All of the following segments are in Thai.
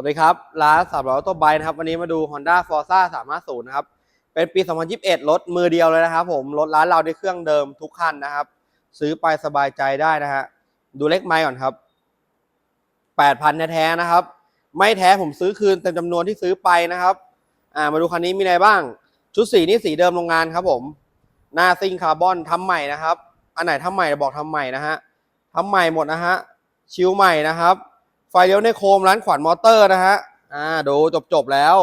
วัสดีครับ ร้านสามร้อยออโต้ไบนะครับ วันนี้มาดู Honda Forza 350 นะครับ เป็นปี 2021 รถมือเดียวเลยนะครับผม รถร้านเราด้เครื่องเดิมทุกคันนะครับ ซื้อไปสบายใจได้นะฮะ ดูเลขไม้ก่อนครับ 8,000 แท้ๆนะครับ ไม่แท้ผมซื้อคืนเต็มจำนวนที่ซื้อไปนะครับ อ่า มาดูคันนี้มีอะไรบ้าง ชุดสีนี่สีเดิมโรงงานครับผม หน้าซิงคาร์บอนทำใหม่นะครับ อันไหนทำใหม่บอกทำใหม่นะฮะทำใหม่หมดนะฮะ ชิวใหม่นะครับ ไฟเลี้ยวในโคมร้านขวัญมอเตอร์นะฮะ อ่าดูจบจบแล้ว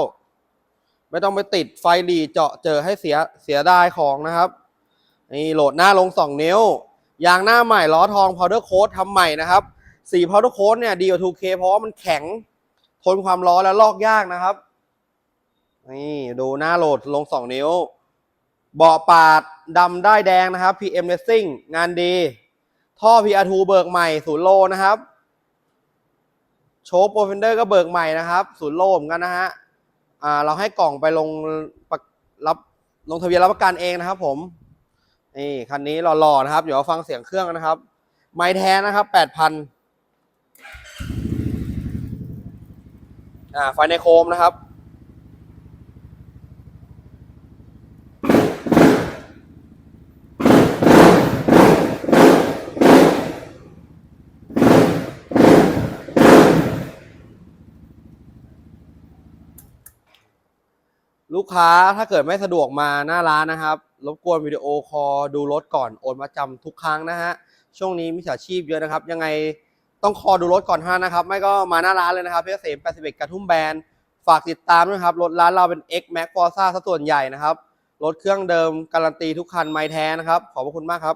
ไม่ต้องไปติดไฟหลีเจาะเจอให้เสียเสียดายของนะครับ นี่โหลดหน้าลง 2 นิ้ว ยางหน้าใหม่ล้อทอง powder coat ทำใหม่นะครับ สี powder coat เนี่ยดีกว่า 2K เพราะว่ามันแข็ง ทนความร้อนและลอกยากนะครับ นี่ดูหน้าโหลดลง 2 นิ้วเบาะปาดดำได้แดงนะครับ PM Racing งานดี ท่อ PR2 เบิกใหม่ศูนย์โลนะครับ โชว์โปรเฟนเดอร์ก็เบิกใหม่นะครับศูนย์โล่มกันนะฮะอ่าเราให้กล่องไปลงระรับลงทะเบียนรับประกันเองนะครับ ผมนี่คันนี้หล่อๆนะครับเดี๋ยวฟังเสียงเครื่องนะครับ ไม้แท้นะครับแปดพันอ่าไฟในโคมนะครับ ลูกค้าถ้าเกิดไม่สะดวกมาหน้าร้านนะครับ รบกวนวิดีโอคอลดูรถก่อนโอนมาจำทุกครั้งนะฮะ ช่วงนี้มิจฉาชีพเยอะนะครับ ยังไงต้องคอดูรถก่อนท่านนะครับ ไม่ก็มาหน้าร้านเลยนะครับเพชรเกษม81กระทุ่มแบนฝากติดตามด้วยครับ รถร้านเราเป็น X Max Forza ซะส่วนใหญ่นะครับ รถเครื่องเดิมการันตีทุกคันไม่แท้นะครับ ขอบพระคุณมากครับ